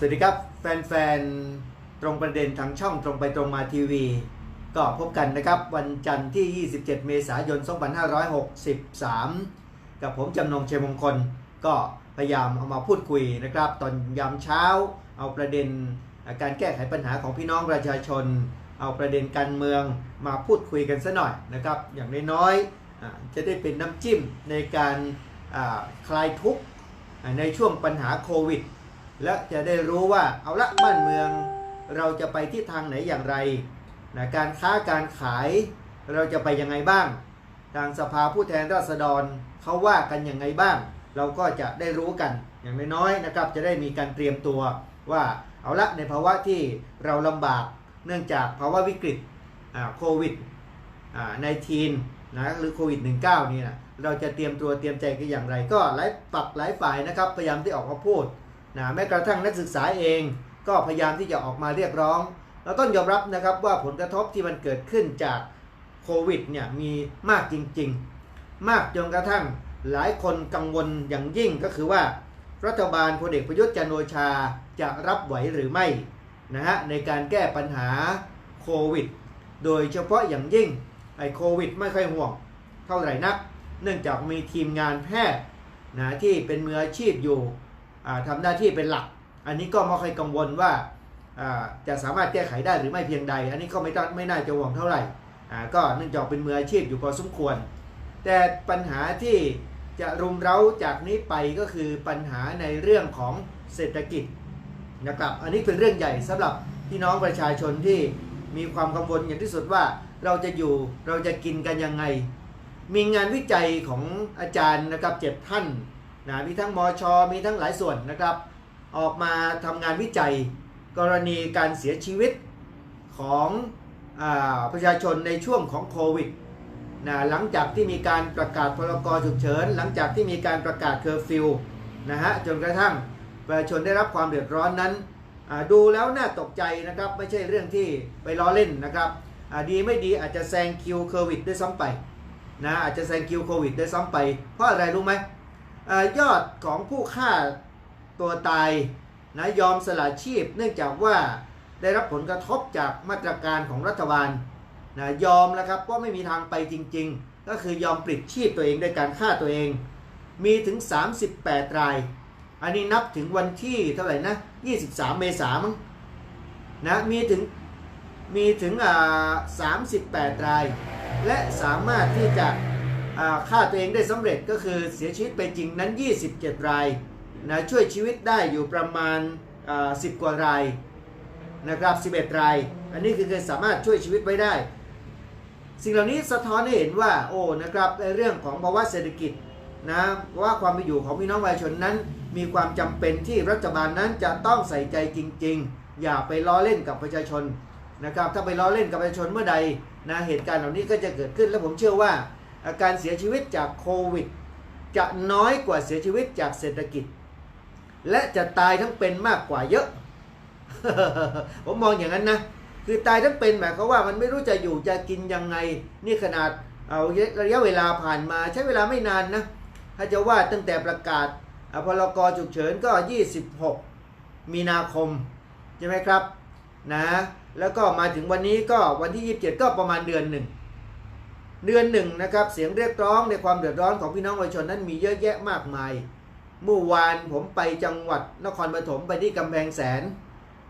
สวัสดีครับ แฟนๆ ตรงประเด็นทางช่องตรงไปตรงมาทีวี ก็พบกันนะครับ วันจันทร์ที่ 27 เมษายน 2563 กับผมจำนงเชยมงคล ก็พยายามเอามาพูดคุยนะครับ ตอนยามเช้าเอาประเด็นการแก้ไขปัญหาของพี่น้องประชาชน เอาประเด็นการเมืองมาพูดคุยกันซะหน่อยนะครับ อย่างน้อยๆจะได้เป็นน้ำจิ้มในการคลายทุกข์ในช่วงปัญหาโควิด และจะได้รู้ว่าเอาละบ้านเมือง เราจะไปที่ทางไหนอย่างไรนะการค้าการขายเราจะไปยังไงบ้าง ทางสภาผู้แทนราษฎรเขาว่ากันยังไงบ้าง เราก็จะได้รู้กันอย่างน้อยๆนะครับ จะได้มีการเตรียมตัวว่าเอาละในภาวะที่เราลำบากเนื่องจากภาวะวิกฤตโควิดในทีนนะหรือโควิด -19 นี่นะเราจะเตรียมตัวเตรียมใจกันอย่างไร ก็หลายปักหลายฝ่ายนะครับ พยายามที่ออกมาพูด นะแม้กระทั่งนักศึกษาเองก็พยายามที่จะออกมาเรียกร้อง เราต้องยอมรับนะครับว่าผลกระทบที่มันเกิดขึ้นจากโควิดเนี่ยมีมากจริง ๆ มากจนกระทั่งหลายคนกังวลอย่างยิ่งก็คือว่า รัฐบาลพลเอกประยุทธ์จันโอชาจะรับไหวหรือไม่นะฮะในการแก้ปัญหาโควิด โดยเฉพาะอย่างยิ่งไอ้โควิดไม่ค่อยห่วงเท่าไหร่นัก เนื่องจากมีทีมงานแพทย์นะที่เป็นมืออาชีพอยู่ อ่าทำหน้าที่เป็นหลัก อันนี้ก็ไม่ค่อยกังวลว่าจะสามารถแก้ไขได้หรือไม่เพียงใด อันนี้ก็ไม่ต้องไม่น่าจะห่วงเท่าไหร่ก็เนื่องจากเป็นมืออาชีพอยู่พอสมควร แต่ปัญหาที่จะรุมเร้าจากนี้ไปก็คือปัญหาในเรื่องของเศรษฐกิจนะครับ อันนี้เป็นเรื่องใหญ่สำหรับพี่น้องประชาชนที่มีความกังวลอย่างที่สุดว่าเราจะอยู่เราจะกินกันยังไง มีงานวิจัยของอาจารย์นะครับเจ็ดท่าน นะมีทั้งมอชอมีทั้งหลายส่วนนะครับ ออกมาทำงานวิจัยกรณีการเสียชีวิตของอประชาชนในช่วงของโควิดนะหลังจากที่มีการประกาศพรกฉุกเฉิน หลังจากที่มีการประกาศเคอร์ฟิวนะฮะจนกระทั่งประชาชนได้รับความเดือดร้อนนั้น ดูแล้วน่าตกใจนะครับ ไม่ใช่เรื่องที่ไปล้อเล่นนะครับดีไม่ดีอาจจะแซงคิวโควิดด้วยซ้ำไปนะอาจจะแซงคิวโควิดด้วยซ้ำไป เพราะอะไรรู้ไหม อยอดของผู้ฆ่าตัวตายนะยอมสละชีพ เนื่องจากว่าได้รับผลกระทบจากมาตรการของรัฐบาลนะยอมแล้วครับว่าไม่มีทางไปจริง ๆ ก็คือยอมปลิดชีพตัวเองด้วยการฆ่าตัวเอง มีถึง 38 ราย อันนี้นับถึงวันที่เท่าไหร่นะ 23 เมษายนนะมีถึงมีถึงอ่า38 ราย และสามารถที่จะ ฆ่าตัวเองได้สำเร็จก็คือเสียชีวิตไปจริงนั้น 27 รายนะช่วยชีวิตได้อยู่ประมาณ 10 กว่ารายนะครับ 11 ราย อันนี้คือคือสามารถช่วยชีวิตไว้ได้ สิ่งเหล่านี้สะท้อนให้เห็นว่าโอ้นะครับเรื่องของภาวะเศรษฐกิจนะว่าความเป็นอยู่ของพี่น้องประชาชนนั้น มีความจำเป็นที่รัฐบาลนั้นจะต้องใส่ใจจริง ๆ อย่าไปล้อเล่นกับประชาชนนะครับถ้าไปล้อเล่นกับประชาชนเมื่อใดนะเหตุการณ์เหล่านี้ก็จะเกิดขึ้นและผมเชื่อว่า อาการเสียชีวิตจากโควิด จะน้อยกว่าเสียชีวิตจากเศรษฐกิจ และจะตายทั้งเป็นมากกว่าเยอะ ผมมองอย่างนั้นนะ คือตายทั้งเป็นหมายความว่ามันไม่รู้จะอยู่จะกินยังไง นี่ขนาดเอาระยะเวลาผ่านมาใช้เวลาไม่นานนะ ถ้าจะว่าตั้งแต่ประกาศพรกฉุกเฉินก็ 26 มีนาคม ใช่ไหมครับนะแล้วก็มาถึงวันนี้ก็วันที่ 27 ก็ประมาณเดือนหนึ่ง เดือนหนึ่งนะครับเสียงเรียกร้องในความเดือดร้อนของพี่น้องประชาชนนั้นมีเยอะแยะมากมาย เมื่อวานผมไปจังหวัดนครปฐมไปที่กำแพงแสน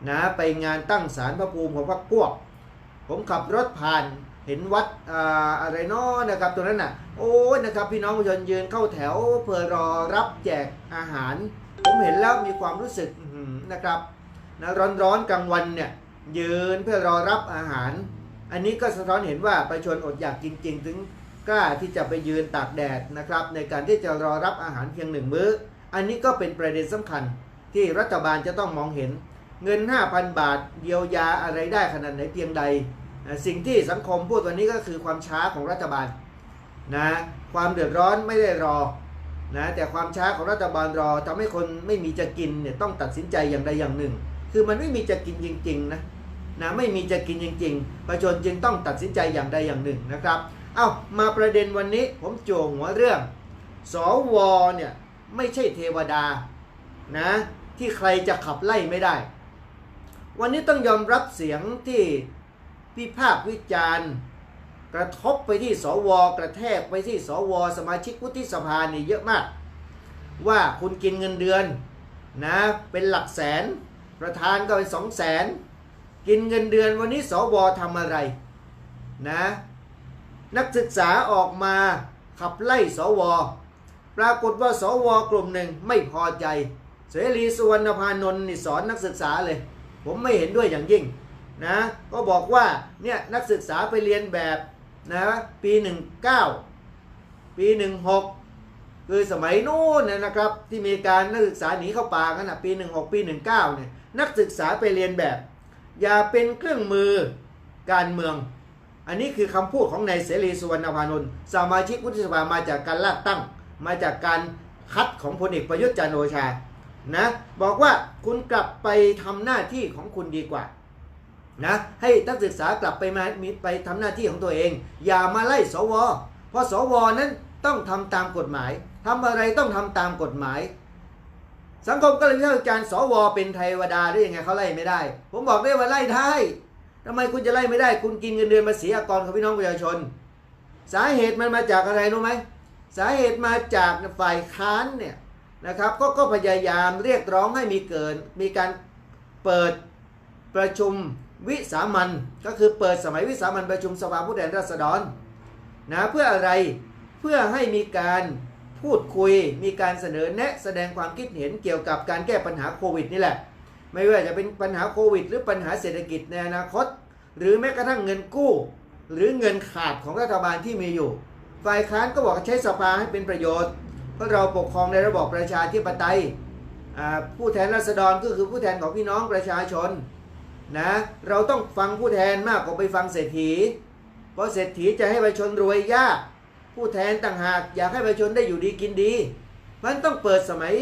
นะไปงานตั้งศาลพระภูมิของพรรคพวก ผมขับรถผ่านเห็นวัดออะไรเนาะนะครับตรงนั้นน่ะโอ้ยนะครับพี่น้องประชาชนยืนเข้าแถวเพื่อรอรับแจกอาหาร ผมเห็นแล้วมีความรู้สึกนะครับนะร้อนๆกลางวันเนี่ยยืนเพื่อรอรับอาหาร อันนี้ก็สะท้อนเห็นว่าประชาชนอดอยากจริง ๆ ถึงกล้าที่จะไปยืนตากแดดนะครับ ในการที่จะรอรับอาหารเพียงหนึ่งมื้อ อันนี้ก็เป็นประเด็นสำคัญที่รัฐบาลจะต้องมองเห็น เงิน 5,000 บาทเยียวยาอะไรได้ขนาดไหนเพียงใด สิ่งที่สังคมพูดวันนี้ก็คือความช้าของรัฐบาลนะความเดือดร้อนไม่ได้รอนะแต่ความช้าของรัฐบาลรอทำให้คนไม่มีจะกินเนี่ยต้องตัดสินใจอย่างใดอย่างหนึ่ง คือมันไม่มีจะกินจริงๆนะ นะไม่มีจะกินจริงๆ ประชาชนจึงต้องตัดสินใจอย่างใดอย่างหนึ่งนะครับเอา้ามาประเด็นวันนี้ผมโจงหัวเรื่อง สวเนี่ยไม่ใช่เทวดานะที่ใครจะขับไล่ไม่ได้ วันนี้ต้องยอมรับเสียงที่พิพากวิจารณ์ กระทบไปที่สว กระแทกไปที่สว สมาชิกวุฒิสภานี่เยอะมาก ว่าคุณกินเงินเดือนนะเป็นหลักแสน ประธานก็เป็นสองแสน กินเงินเดือนวันนี้สวทำอะไรนะนักศึกษาออกมาขับไล่สว ปรากฏว่าสวกลุ่มหนึ่งไม่พอใจ เสรีสุวรรณพานนท์นี่สอนนักศึกษาเลย ผมไม่เห็นด้วยอย่างยิ่งนะก็บอกว่าเนี่ยนักศึกษาไปเรียนแบบนะปี 19 ปี 16 คือสมัยนู้นนะนะครับที่มีการนักศึกษาหนีเข้าป่ากันนะปี 16 ปี 19เนี่ยนักศึกษาไปเรียนแบบ อย่าเป็นเครื่องมือการเมือง อันนี้คือคำพูดของนายเสรีสุวรรณพานนท์สมาชิกวุฒิสภามาจากการลือกตั้ง มาจากการคัดของพลเอกประยุทธ์จันโอชานะบอกว่าคุณกลับไปทำหน้าที่ของคุณดีกว่านะให้นักศึกษากลับไปมามีไปทำหน้าที่ของตัวเอง อย่ามาไล่สว เพราะสวนั้นต้องทำตามกฎหมายทำอะไรต้องทำตามกฎหมาย สังคมก็เลยวิพากษ์วิจารณ์สวเป็นเทวดาได้ยังไงเขาไล่ไม่ได้ ผมบอกได้ว่าไล่ได้ทำไมคุณจะไล่ไม่ได้ คุณกินเงินเดือนภาษีอากรของพี่น้องประชาชน สาเหตุมันมาจากอะไรรู้ไหมสาเหตุมาจากฝ่ายค้านเนี่ยนะครับก็ก็พยายามเรียกร้องให้มีเกินมีการเปิดประชุมวิสามันก็คือเปิดสมัยวิสามันประชุมสภาผู้แทนราษฎรนะเพื่ออะไรเพื่อให้มีการ พูดคุยมีการเสนอแนะแสดงความคิดเห็นเกี่ยวกับการแก้ปัญหาโควิดนี่แหละ ไม่ว่าจะเป็นปัญหาโควิด หรือปัญหาเศรษฐกิจในอนาคต หรือแม้กระทั่งเงินกู้ หรือเงินขาดของรัฐบาลที่มีอยู่ ฝ่ายค้านก็บอกใช้สภาให้เป็นประโยชน์ เพราะเราปกครองในระบอบประชาธิปไตยผู้แทนราษฎรก็คือผู้แทนของพี่น้องประชาชนนะเราต้องฟังผู้แทนมากกว่าไปฟังเศรษฐี เพราะเศรษฐีจะให้ประชาชนรวยยาก ผู้แทนต่างหากอยากให้ประชาชนได้อยู่ดีกินดีมันต้องเปิดสมัย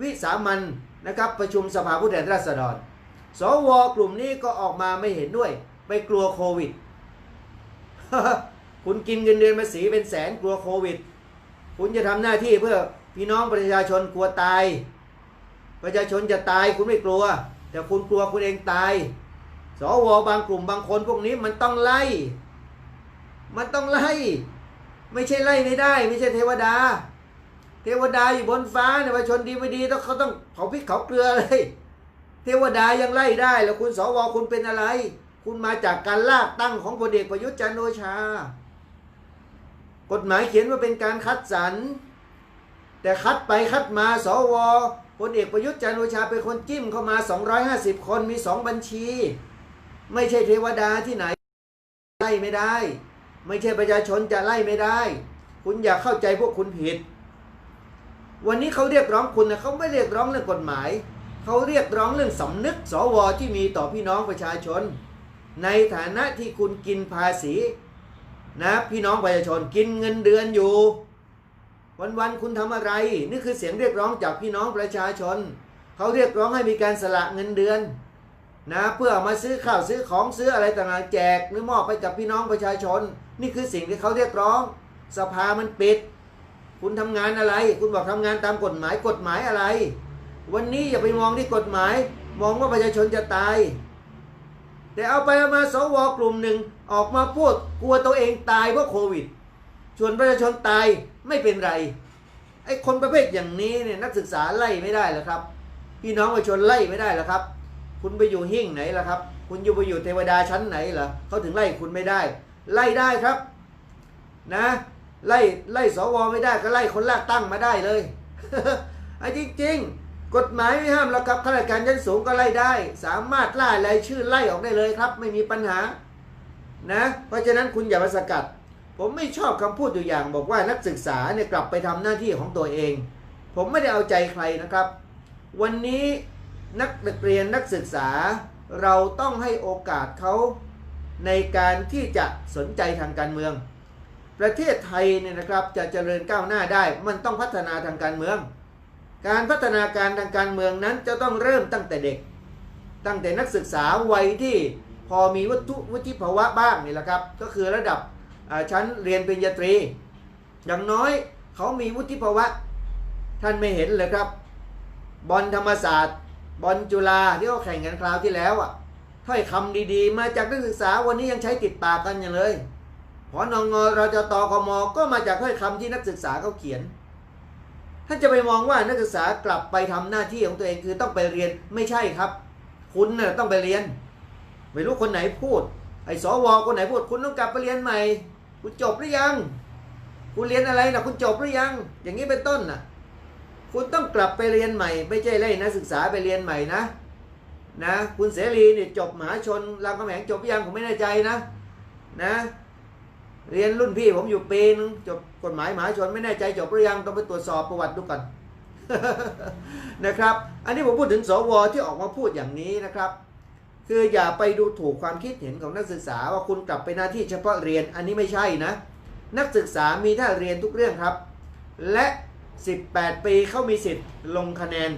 วิสามันนะครับประชุมสภาผู้แทนราษฎร สวกลุ่มนี้ก็ออกมาไม่เห็นด้วย ไปกลัวโควิด คุณกินเงินเดือนภาษีเป็นแสนกลัวโควิด คุณจะทำหน้าที่เพื่อพี่น้องประชาชนกลัวตาย ประชาชนจะตายคุณไม่กลัว แต่คุณกลัวคุณเองตาย สวบางกลุ่มบางคนพวกนี้มันต้องไล่ มันต้องไล่ ไม่ใช่ไล่ไม่ได้ ไม่ใช่เทวดา เทวดาอยู่บนฟ้าเนี่ยประชาชนดีไม่ดีต้องเขาต้องเผาพริกเขาเกลือเลยเทวดายังไล่ได้ แล้วคุณสวคุณเป็นอะไร คุณมาจากการลากตั้งของพลเอกประยุทธ์จันโอชา กฎหมายเขียนว่าเป็นการคัดสรรแต่คัดไปคัดมาสวพลเอกประยุทธ์จันโอชาเป็นคนจิ้มเข้ามา 250 คนมีสองบัญชี ไม่ใช่เทวดาที่ไหนไล่ไม่ได้ ไม่ใช่ประชาชนจะไล่ไม่ได้ คุณอย่าเข้าใจพวกคุณผิด วันนี้เขาเรียกร้องคุณนะเขาไม่เรียกร้องเรื่องกฎหมาย เขาเรียกร้องเรื่องสำนึกสวที่มีต่อพี่น้องประชาชน ในฐานะที่คุณกินภาษีนะพี่น้องประชาชนกินเงินเดือนอยู่ วันๆคุณทำอะไร นี่คือเสียงเรียกร้องจากพี่น้องประชาชน เขาเรียกร้องให้มีการสละเงินเดือนนะเพื่อเอามาซื้อข้าวซื้อของซื้ออะไรต่างๆแจกหรือมอบไปกับพี่น้องประชาชน นี่คือสิ่งที่เขาเรียกร้อง สภามันปิด คุณทำงานอะไร คุณบอกทำงานตามกฎหมายกฎหมายอะไร วันนี้อย่าไปมองที่กฎหมาย มองว่าประชาชนจะตาย แต่เอาไปเอามาสวกลุ่มหนึ่งออกมาพูดกลัวตัวเองตายเพราะโควิดส่วนประชาชนตายไม่เป็นไรไอ้คนประเภทอย่างนี้เนี่ยนักศึกษาไล่ไม่ได้หรอครับ พี่น้องประชาชนไล่ไม่ได้หรอครับ คุณไปอยู่หิ้งไหนล่ะครับ คุณอยู่ไปอยู่เทวดาชั้นไหนเหรอเขาถึงไล่คุณไม่ได้ ไล่ได้ครับนะไล่ไล่สวไม่ได้ก็ไล่คนลากตั้งมาได้เลยไอ้จริง ๆ กฎหมายไม่ห้ามแล้วครับข้าราชการชั้นสูงก็ไล่ได้ สามารถล่ารายชื่อไล่ออกได้เลยครับ ไม่มีปัญหานะเพราะฉะนั้นคุณอย่ามาสกัด ผมไม่ชอบคำพูดอยู่อย่าง บอกว่านักศึกษาเนี่ยกลับไปทำหน้าที่ของตัวเอง ผมไม่ได้เอาใจใครนะครับ วันนี้นักเรียนนักศึกษาเราต้องให้โอกาสเขา ในการที่จะสนใจทางการเมือง ประเทศไทยเนี่ยนะครับจะเจริญก้าวหน้าได้ มันต้องพัฒนาทางการเมือง การพัฒนาการทางการเมืองนั้นจะต้องเริ่มตั้งแต่เด็ก ตั้งแต่นักศึกษาวัยที่พอมีวัตถุวุฒิภาวะบ้างนี่แหละครับ ก็คือระดับชั้นเรียนปริญญาตรี อย่างน้อยเขามีวุฒิภาวะ ท่านไม่เห็นเลยครับ บอลธรรมศาสตร์ บอลจุฬาที่เขาแข่งกันคราวที่แล้วอะ ถ้อยคำดีๆ มาจากนักศึกษาวันนี้ยังใช้ติดปากกันอย่างเลยพอนงเราจะตกมก็มาจากถ้อยคำที่นักศึกษาเขาเขียน ท่านจะไปมองว่านักศึกษากลับไปทำหน้าที่ของตัวเองคือต้องไปเรียนไม่ใช่ครับ คุณน่ะต้องไปเรียน ไม่รู้คนไหนพูด ไอ้สวคนไหนพูดคุณต้องกลับไปเรียนใหม่ คุณจบหรือยัง คุณเรียนอะไรนะคุณจบหรือยัง อย่างนี้เป็นต้นน่ะ คุณต้องกลับไปเรียนใหม่ ไม่ใช่ไล่นักศึกษาไปเรียนใหม่นะ นะคุณเสรีเนี่ยจบมหาชนรามคำแหงจบยังผมไม่แน่ใจนะนะ เรียนรุ่นพี่ผมอยู่ปีนึงจบกฎหมายมหาชนไม่แน่ใจจบหรือยังต้องไปตรวจสอบประวัติดูก่อนนะครับ อันนี้ผมพูดถึงสวที่ออกมาพูดอย่างนี้นะครับ คืออย่าไปดูถูกความคิดเห็นของนักศึกษาว่าคุณกลับไปหน้าที่เฉพาะเรียนอันนี้ไม่ใช่นะ นักศึกษามีท่าเรียนทุกเรื่องครับ และ 18 ปีเขามีสิทธิ์ลงคะแนน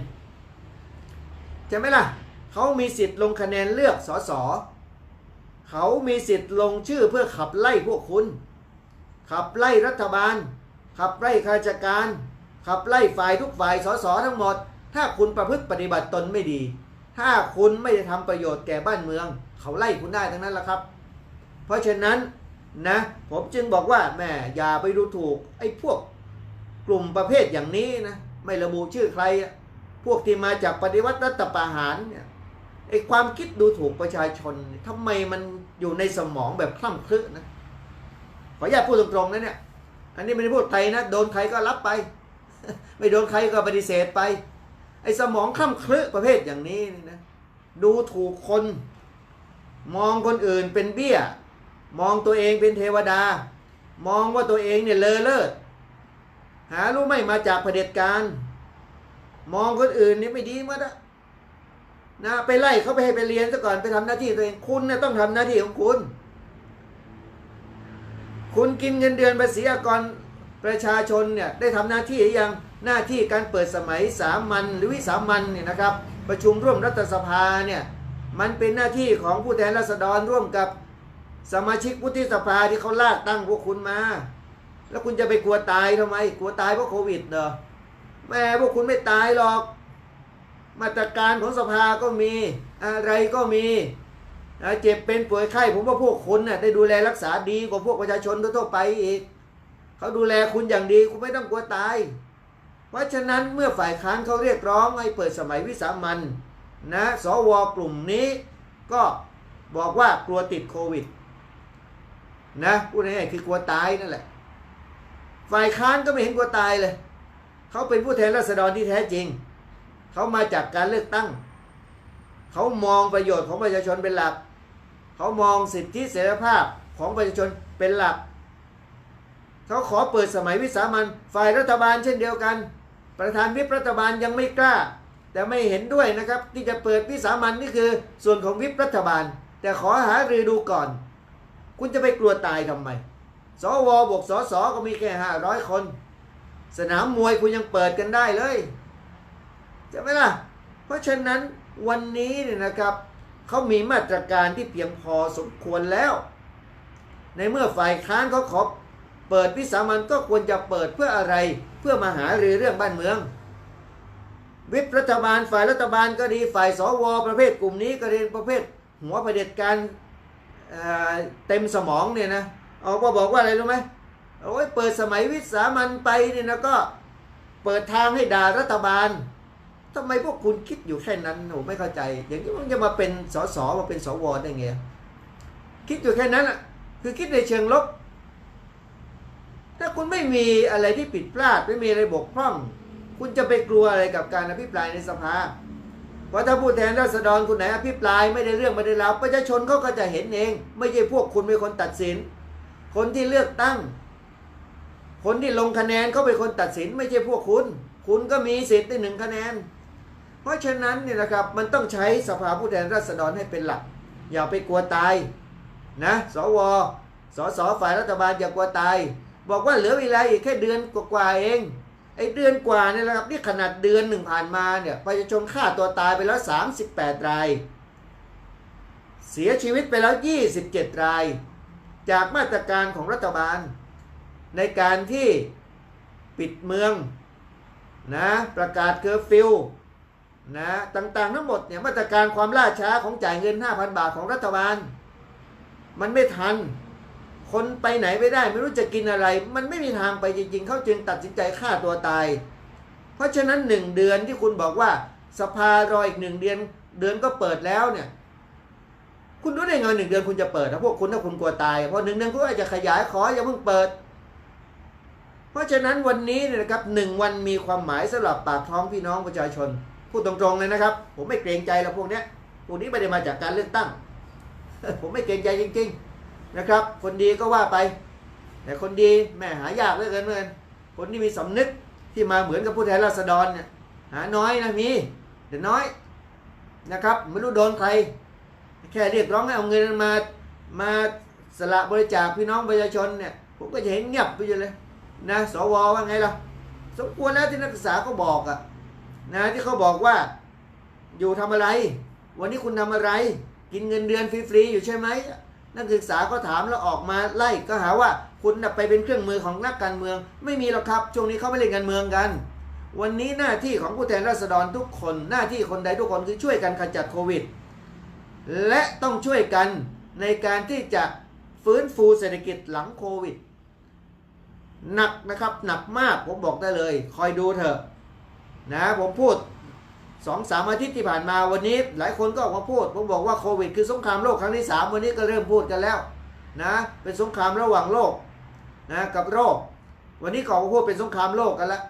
ใช่ไหมล่ะ เขามีสิทธิ์ลงคะแนนเลือกสสเขามีสิทธิ์ลงชื่อเพื่อขับไล่พวกคุณ ขับไล่รัฐบาล ขับไล่ข้าราชการ ขับไล่ฝ่ายทุกฝ่ายสสทั้งหมด ถ้าคุณประพฤติปฏิบัติตนไม่ดี ถ้าคุณไม่ได้ทำประโยชน์แก่บ้านเมือง เขาไล่คุณได้ทั้งนั้นแหละครับ เพราะฉะนั้นนะผมจึงบอกว่าแม่อย่าไปดูถูกไอ้พวกกลุ่มประเภทอย่างนี้นะไม่ระบุชื่อใคร พวกที่มาจากปฏิวัติรัฐประหารเนี่ย ไอ้ความคิดดูถูกประชาชนทำไมมันอยู่ในสมองแบบคล่ำคลึนะขออนุญาตพูดตรงๆนะเนี่ยอันนี้ไม่ได้พูดใครนะโดนใครก็รับไป ไม่โดนใครก็ปฏิเสธไป ไอ้สมองคล่ำคลึประเภทอย่างนี้นี่นะดูถูกคน มองคนอื่นเป็นเบี้ย มองตัวเองเป็นเทวดา มองว่าตัวเองเนี่ยเลอเลิศหารู้ไหมมาจากเผด็จการ มองคนอื่นนี่ไม่ดีมั้งนะ นะไปไล่เขาไปให้ไปเรียนซะก่อนไปทำหน้าที่ตัวเองคุณเนี่ยต้องทำหน้าที่ของคุณ คุณกินเงินเดือนภาษีอากรประชาชนเนี่ยได้ทำหน้าที่หรือยังหน้าที่การเปิดสมัยสามัญหรือวิสามัญเนี่ยนะครับ ประชุมร่วมรัฐสภาเนี่ยมันเป็นหน้าที่ของผู้แทนราษฎรร่วมกับสมาชิกวุฒิสภาที่เขาลากตั้งพวกคุณมา แล้วคุณจะไปกลัวตายทำไม กลัวตายเพราะโควิดเหรอแม่พวกคุณไม่ตายหรอก มาตรการของสภาก็มีอะไรก็มีเจ็บเป็นป่วยไข้ผมว่าพวกคุณน่ะได้ดูแลรักษาดีกว่าพวกประชาชนทั่วไปอีกเขาดูแลคุณอย่างดีคุณไม่ต้องกลัวตาย เพราะฉะนั้นเมื่อฝ่ายค้านเขาเรียกร้องให้เปิดสมัยวิสามันนะสวกลุ่มนี้ก็บอกว่ากลัวติดโควิดนะพูดง่ายๆคือกลัวตายนั่นแหละ ฝ่ายค้านก็ไม่เห็นกลัวตายเลย เขาเป็นผู้แทนราษฎรที่แท้จริง เขามาจากการเลือกตั้ง เขามองประโยชน์ของประชาชนเป็นหลัก เขามองสิทธิเสรีภาพของประชาชนเป็นหลัก เขาขอเปิดสมัยวิสามันฝ่ายรัฐบาลเช่นเดียวกัน ประธานวิปรัฐบาลยังไม่กล้า แต่ไม่เห็นด้วยนะครับ ที่จะเปิดวิสามันนี่คือส่วนของวิปรัฐบาล แต่ขอหารือดูก่อน คุณจะไปกลัวตายทำไมสวบวกสสก็มีแค่ห้าร้อยคน สนามมวยคุณยังเปิดกันได้เลย ใช่ไหมล่ะ เพราะฉะนั้นวันนี้เนี่ยนะครับเขามีมาตรการที่เพียงพอสมควรแล้ว ในเมื่อฝ่ายค้านเขาขอเปิดวิสามันก็ควรจะเปิดเพื่ออะไรเพื่อมาหารือเรื่องบ้านเมือง วิปรัฐบาลฝ่ายรัฐบาลก็ดีฝ่ายสวประเภทกลุ่มนี้ก็ดีประเภท หัวประเด็จการเเต็มสมองเนี่ยนะออกมาบอกว่าอะไรรู้ไหมโอ้ยเปิดสมัยวิสามันไปเนี่ยนะก็เปิดทางให้ด่ารัฐบาล ทำไมพวกคุณคิดอยู่แค่นั้นผมไม่เข้าใจ อย่างนี้มันจะมาเป็นสสมาเป็นสวได้ไงคิดอยู่แค่นั้นอะคือคิดในเชิงลบ ถ้าคุณไม่มีอะไรที่ผิดพลาดไม่มีอะไรบกพร่อง คุณจะไปกลัวอะไรกับการอภิปรายในสภาเพราะถ้าผู้แทนราษฎรคุณไหนอภิปรายไม่ได้เรื่องไม่ได้ราวประชาชนเขาก็จะเห็นเอง ไม่ใช่พวกคุณเป็นคนตัดสิน คนที่เลือกตั้ง คนที่ลงคะแนนเขาเป็นคนตัดสิน ไม่ใช่พวกคุณ คุณก็มีสิทธิ์ได้หนึ่งคะแนน เพราะฉะนั้นเนี่ยนะครับมันต้องใช้สภาผู้แทนราษฎรให้เป็นหลัก อย่าไปกลัวตายนะสวสสฝ่ายรัฐบาลอย่ากลัวตายบอกว่าเหลือเวลาอีกแค่เดือนกว่าเองไอ้เดือนกว่าเนี่ยนะครับนี่ขนาดเดือนหนึ่งผ่านมาเนี่ยประชาชนฆ่าตัวตายไปแล้ว 38 ราย เสียชีวิตไปแล้ว 27 ราย จากมาตรการของรัฐบาล ในการที่ปิดเมืองนะประกาศเคอร์ฟิว นะต่างๆทั้งหมดเนี่ยมาตรการความล่าช้าของจ่ายเงิน 5,000 บาทของรัฐบาล มันไม่ทัน คนไปไหนไม่ได้ ไม่รู้จะกินอะไร มันไม่มีทางไปจริง ๆ เขาจึงตัดสินใจฆ่าตัวตาย เพราะฉะนั้นหนึ่งเดือนที่คุณบอกว่าสภารออีกหนึ่งเดือนเดือนก็เปิดแล้วเนี่ย คุณรู้ได้ไงหนึ่งเดือนคุณจะเปิดถ้าพวกคุณถ้าคุณกลัวตายเพราะหนึ่งเดือนคุณอาจจะขยายขออย่าเพิ่งเปิด เพราะฉะนั้นวันนี้เนี่ยนะครับหนึ่งวันมีความหมายสำหรับปากท้องพี่น้องประชาชน พูดตรงๆเลยนะครับ ผมไม่เกรงใจแล้วพวกเนี้ยพวกนี้ไม่ได้มาจากการเลือกตั้ง ผมไม่เกรงใจจริง ๆนะครับ คนดีก็ว่าไป แต่คนดีแม่หายากเหลือเกินเหมือนคนที่มีสำนึกที่มาเหมือนกับผู้แทนราษฎรเนี่ยหาน้อยนะมีแต่น้อยนะครับไม่รู้โดนใคร แค่เรียกร้องให้เอาเงินมามาสละบริจาคพี่น้องประชาชนเนี่ยผมก็จะเห็นเงียบไปเลยนะสวว่าไงล่ะ สมควรแล้วที่นักศึกษาก็บอกอะ นะที่เขาบอกว่า อยู่ทำอะไร วันนี้คุณทำอะไร กินเงินเดือนฟรีๆอยู่ใช่ไหมนักศึกษาก็ถามแล้วออกมาไล่ก็หาว่าคุณไปเป็นเครื่องมือของนักการเมือง ไม่มีหรอกครับช่วงนี้เขาไม่เล่นการเมืองกัน วันนี้หน้าที่ของผู้แทนราษฎรทุกคน หน้าที่คนใดทุกคนคือช่วยกันขจัดโควิด และต้องช่วยกันในการที่จะฟื้นฟูเศรษฐกิจหลังโควิดหนักนะครับหนักมากผมบอกได้เลย คอยดูเถอะ นะผมพูดสองสามอาทิตย์ที่ผ่านมาวันนี้หลายคนก็ออกมาพูด ผมบอกว่าโควิดคือสงครามโลกครั้งที่สามวันนี้ก็เริ่มพูดกันแล้วนะเป็นสงครามระหว่างโลกนะกับโรค วันนี้ก็ออกมาพูดเป็นสงครามโลกกันแล้ว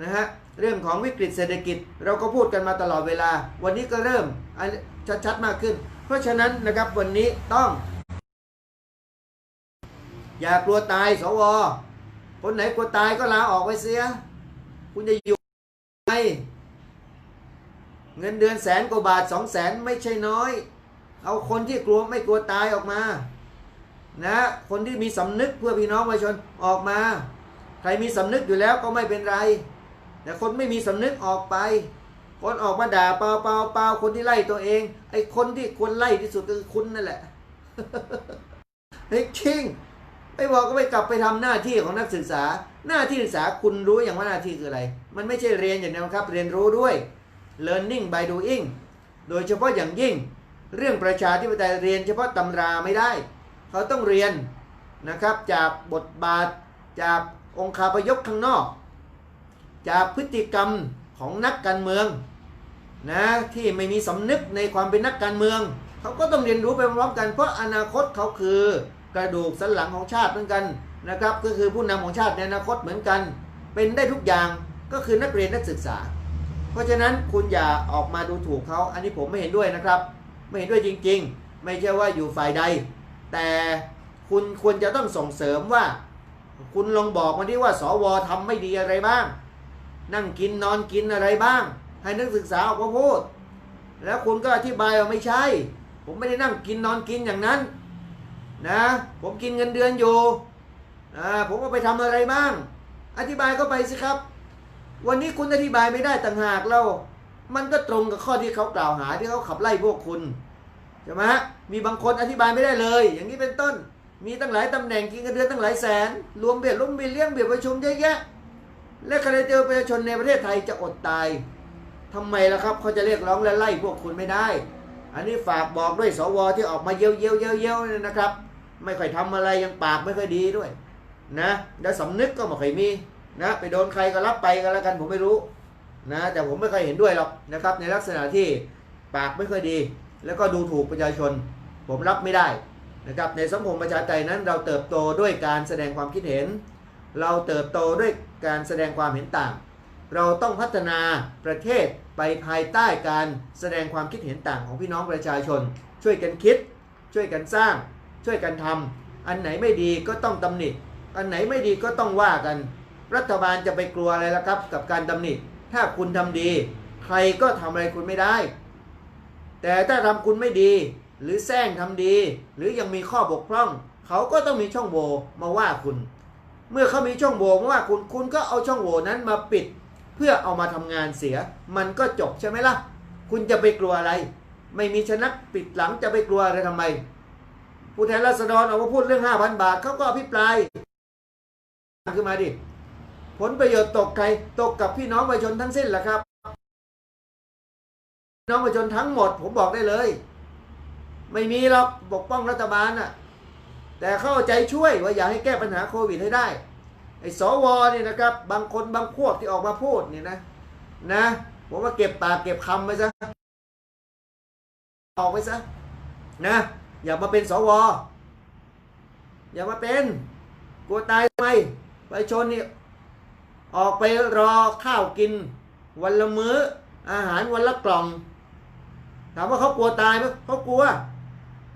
นะฮะเรื่องของวิกฤตเศรษฐกิจ เราก็พูดกันมาตลอดเวลา วันนี้ก็เริ่มอันชัดๆมากขึ้น เพราะฉะนั้นนะครับวันนี้ต้อง อย่ากลัวตายสวคนไหนกลัวตายก็ลาออกไปเสีย คุณจะอยู่ เงินเดือนแสนกว่าบาทสองแสนไม่ใช่น้อย เอาคนที่กลัวไม่กลัวตายออกมา นะ คนที่มีสำนึกเพื่อพี่น้องประชาชนออกมา ใครมีสำนึกอยู่แล้วก็ไม่เป็นไร แต่คนไม่มีสำนึกออกไป คนออกมาด่าเปล่าเปล่าเปล่าคนที่ไล่ตัวเอง ไอ้คนที่ควรไล่ที่สุดก็คือคุณนั่นแหละเฮ้ยชิง ไอ้บอกก็ไปกลับไปทำหน้าที่ของนักศึกษา หน้าที่ศึกษาคุณรู้อย่างว่าหน้าที่คืออะไร มันไม่ใช่เรียนอย่างเดียวครับ เรียนรู้ด้วย learning by doing โดยเฉพาะอย่างยิ่ง เรื่องประชาธิปไตยเรียนเฉพาะตำราไม่ได้ เขาต้องเรียนนะครับจากบทบาทจากองค์คาพยพข้างนอก จากพฤติกรรมของนักการเมืองนะที่ไม่มีสำนึกในความเป็นนักการเมือง เขาก็ต้องเรียนรู้ไปพร้อมกันเพราะอนาคตเขาคือ กระดูกสันหลังของชาติเหมือนกันนะครับก็คือผู้นำของชาติในอนาคตเหมือนกัน เป็นได้ทุกอย่างก็คือนักเรียนนักศึกษา เพราะฉะนั้นคุณอย่าออกมาดูถูกเขาอันนี้ผมไม่เห็นด้วยนะครับ ไม่เห็นด้วยจริงๆ ไม่ใช่ว่าอยู่ฝ่ายใด แต่คุณควรจะต้องส่งเสริมว่า คุณลองบอกมาที่ว่า สวทำไม่ดีอะไรบ้าง นั่งกินนอนกินอะไรบ้าง ให้นักศึกษาออกมาพูด แล้วคุณก็อธิบายว่าไม่ใช่ ผมไม่ได้นั่งกินนอนกินอย่างนั้น นะ ผมกินเงินเดือนอยู่อ่าผมก็ไปทำอะไรบ้าง อธิบายก็ไปสิครับ วันนี้คุณอธิบายไม่ได้ต่างหากเรา มันก็ตรงกับข้อที่เขากล่าวหาที่เขาขับไล่พวกคุณใช่ไหมมีบางคนอธิบายไม่ได้เลย อย่างนี้เป็นต้น มีตั้งหลายตำแหน่งกินเงินเดือนตั้งหลายแสน รวมเบี้ยล้มเบี้ยเลี้ยงเบี้ยประชุมเยอะแยะ และใครเจอประชาชนในประเทศไทยจะอดตายทำไมล่ะครับเขาจะเรียกร้องและไล่พวกคุณไม่ได้ อันนี้ฝากบอกด้วยสวที่ออกมาเย้ยวเย้ยวเย้ยวเย้ยวเนี่ยนะครับ ไม่ค่อยทำอะไรยังปากไม่ค่อยดีด้วย นะแล้วสำนึกก็ไม่ค่อยมีนะไปโดนใครก็รับไปก็แล้วกันผมไม่รู้นะแต่ผมไม่เคยเห็นด้วยหรอกนะครับ ในลักษณะที่ปากไม่ค่อยดี แล้วก็ดูถูกประชาชน ผมรับไม่ได้นะครับในสังคมประชาธิปไตยนั้น เราเติบโตด้วยการแสดงความคิดเห็น เราเติบโตด้วยการแสดงความเห็นต่าง เราต้องพัฒนาประเทศไปภายใต้การแสดงความคิดเห็นต่างของพี่น้องประชาชน ช่วยกันคิด ช่วยกันสร้าง ช่วยกันทำอันไหนไม่ดีก็ต้องตำหนิ อันไหนไม่ดีก็ต้องว่ากัน รัฐบาลจะไปกลัวอะไรล่ะครับ กับการตำหนิ ถ้าคุณทำดี ใครก็ทำอะไรคุณไม่ได้ แต่ถ้าทำคุณไม่ดี หรือแซงทำดี หรือยังมีข้อบกพร่อง เขาก็ต้องมีช่องโหว่มาว่าคุณ เมื่อเขามีช่องโหว่มาว่าคุณคุณก็เอาช่องโหว่นั้นมาปิด เพื่อเอามาทำงานเสีย มันก็จบใช่ไหมล่ะ คุณจะไปกลัวอะไร ไม่มีชนะปิดหลังจะไปกลัวอะไรทำไม ผู้แทนราษฎรออกมาพูดเรื่อง 5,000 บาทเขาก็อภิปรายขึ้นมาดิ ผลประโยชน์ตกใครตกกับพี่น้องประชาชนทั้งสิ้นแหละครับพี่น้องประชาชนทั้งหมด ผมบอกได้เลย ไม่มีหรอกปกป้องรัฐบาลน่ะ แต่เข้าใจช่วยว่าอยากให้แก้ปัญหาโควิดให้ได้ไอ้สวเนี่ยนะครับ บางคนบางพวกที่ออกมาพูดเนี่ยนะนะผมว่าเก็บปากเก็บคำไปซะออกไปซะนะ อย่ามาเป็นสวอย่ามาเป็นกลัวตายทำไมประชาชนนี่ออกไปรอข้าวกิน วันละมื้อ อาหารวันละกล่อง ถามว่าเขากลัวตายไหมเขากลัว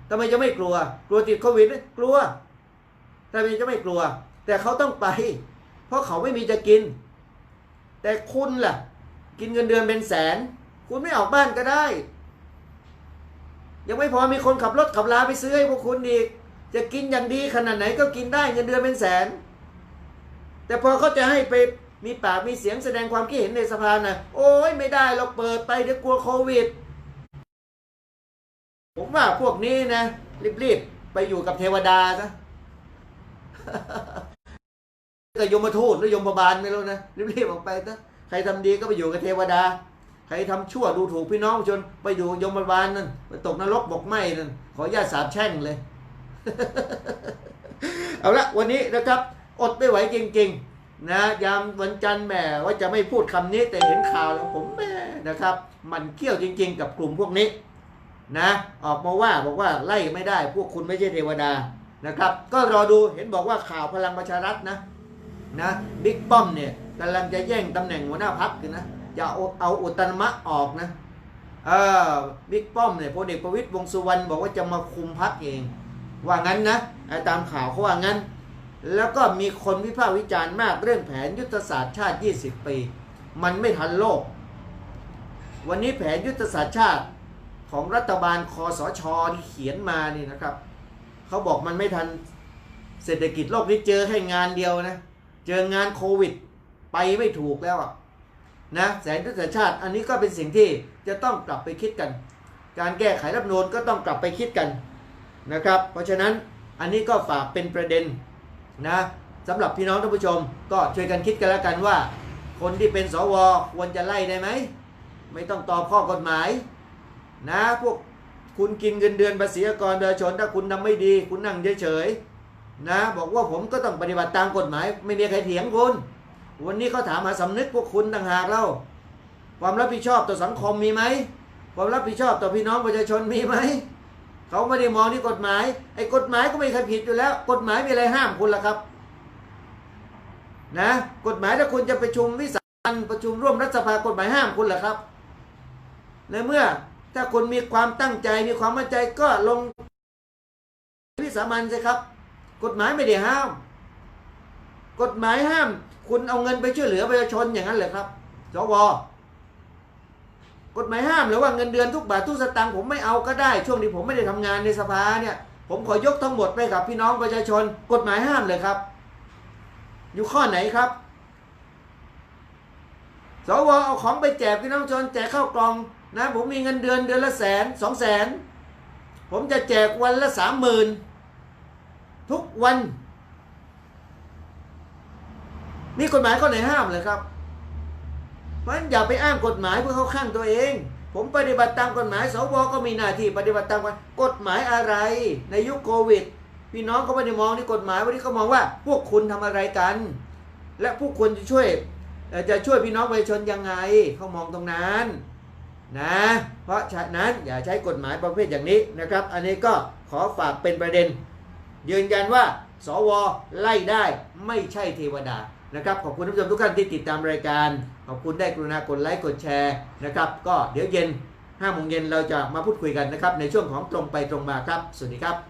ทำไมจะไม่กลัว กลัวติดโควิดไหมกลัวทำไมจะไม่กลัว แต่เขาต้องไป เพราะเขาไม่มีจะกิน แต่คุณล่ะ กินเงินเดือนเป็นแสน คุณไม่ออกบ้านก็ได้ ยังไม่พอมีคนขับรถขับลาไปซื้อให้พวกคุณอีก จะกินอย่างดีขนาดไหนก็กินได้เงินเดือนเป็นแสน แต่พอเขาจะให้ไปมีปากมีเสียงแสดงความคิดเห็นในสภานะโอ้ยไม่ได้เราเปิดไปเดี๋ยวกลัวโควิด ผมว่าพวกนี้นะ รีบๆ ไปอยู่กับเทวดาซะก็ยมทูตหรือยมบาลไม่รู้นะรีบๆออกไปซะใครทำดีก็ไปอยู่กับเทวดา ใครทำชั่วดูถูกพี่น้องประชาชนไปอยู่ยมบาลนั่นไปตกนรกบกไหมนั่นขอญาติสาบแช่งเลย เอาละวันนี้นะครับ อดไม่ไหวจริง ๆ นะยามวันจันทร์แหมว่าจะไม่พูดคำนี้แต่เห็นข่าวแล้วผมแหม่นะครับ มันเกี่ยวจริง ๆ กับกลุ่มพวกนี้นะ ออกมาว่าบอกว่าไล่ไม่ได้ พวกคุณไม่ใช่เทวดานะครับ ก็รอดูเห็นบอกว่าข่าวพลังประชารัฐนะนะบิ๊กป้อมเนี่ยกำลังจะแย่งตำแหน่งหัวหน้าพักกันนะ จะเอาเอาอุตมะออกนะเออบิ๊กป้อมเนี่ยพลเอกประวิตยวงษ์สุวรรณบอกว่าจะมาคุมพักเอง ว่างั้นนะตามข่าวเขาว่างั้น แล้วก็มีคนวิพากษ์วิจารณ์มากเรื่องแผนยุทธศาสตร์ชาติ 20 ปี มันไม่ทันโลก วันนี้แผนยุทธศาสตร์ชาติของรัฐบาลคอสชที่เขียนมานี่นะครับเขาบอกมันไม่ทันเศรษฐกิจโลกนี้เจอแค่งานเดียวนะ เจองานโควิด ไปไม่ถูกแล้วอะ นะแสนยุทธศาสตร์ชาติ อันนี้ก็เป็นสิ่งที่จะต้องกลับไปคิดกัน การแก้ไขรัฐนูญก็ต้องกลับไปคิดกันนะครับ เพราะฉะนั้นอันนี้ก็ฝากเป็นประเด็นนะสำหรับพี่น้องท่านผู้ชม ก็ช่วยกันคิดกันแล้วกันว่า คนที่เป็นสวควรจะไล่ได้ไหมไม่ต้องตอบข้อกฎหมายนะพวกคุณกินเงินเดือนภาษีอากรประชาชนถ้าคุณทำไม่ดี คุณนั่งเฉยๆนะ บอกว่าผมก็ต้องปฏิบัติตามกฎหมาย ไม่มีใครเถียงคุณ วันนี้เขาถามหาสำนึกพวกคุณต่างหากเล่าความรับผิดชอบต่อสังคมมีไหมความรับผิดชอบต่อพี่น้องประชาชนมีไหมเขาไม่ได้มองที่กฎหมายไอ้กฎหมายก็ไม่มีใครผิดอยู่แล้ว กฎหมายมีอะไรห้ามคุณล่ะครับนะกฎหมายถ้าคุณจะประชุมวิสามันประชุมร่วมรัฐสภากฎหมายห้ามคุณเหรอครับ ในเมื่อถ้าคุณมีความตั้งใจมีความมั่นใจก็ลงวิสามันสิครับ กฎหมายไม่ได้ห้าม กฎหมายห้าม คุณเอาเงินไปช่วยเหลือประชาชนอย่างนั้นเหรอครับสวกฎหมายห้ามหรือว่าเงินเดือนทุกบาททุกสตางค์ผมไม่เอาก็ได้ ช่วงที่ผมไม่ได้ทำงานในสภาเนี่ย ผมขอยกทั้งหมดไปกับพี่น้องประชาชน กฎหมายห้ามเลยครับ อยู่ข้อไหนครับสวเอาของไปแจกพี่น้องชาชนแจกข้าวกล่องนะ ผมมีเงินเดือนเดือนละแสนสองแสนผมจะแจกวันละสามหมื่นทุกวัน นี่กฎหมายข้อไหนห้ามเลยครับเพราะฉะนั้นอย่าไปอ้างกฎหมายเพื่อเข้าข้างตัวเอง ผมปฏิบัติตามกฎหมายสวก็มีหน้าที่ปฏิบัติตามกฎหมายอะไร ในยุคโควิด พี่น้องก็ไม่ได้มองที่กฎหมายวันนี้เขามองว่า พวกคุณทำอะไรกัน และพวกคุณจะช่วยจะช่วยพี่น้องประชาชนยังไงเขามองตรงนั้นนะ เพราะฉะนั้นอย่าใช้กฎหมายประเภทอย่างนี้นะครับ อันนี้ก็ขอฝากเป็นประเด็น ยืนยันว่า สวไล่ได้ไม่ใช่เทวดา นะครับขอบคุณท่านผู้ชมทุกท่านที่ติดตามรายการ ขอบคุณได้กรุณากดไลค์กดแชร์นะครับก็เดี๋ยวเย็น5โมงเย็นเราจะมาพูดคุยกันนะครับในช่วงของตรงไปตรงมาครับ สวัสดีครับ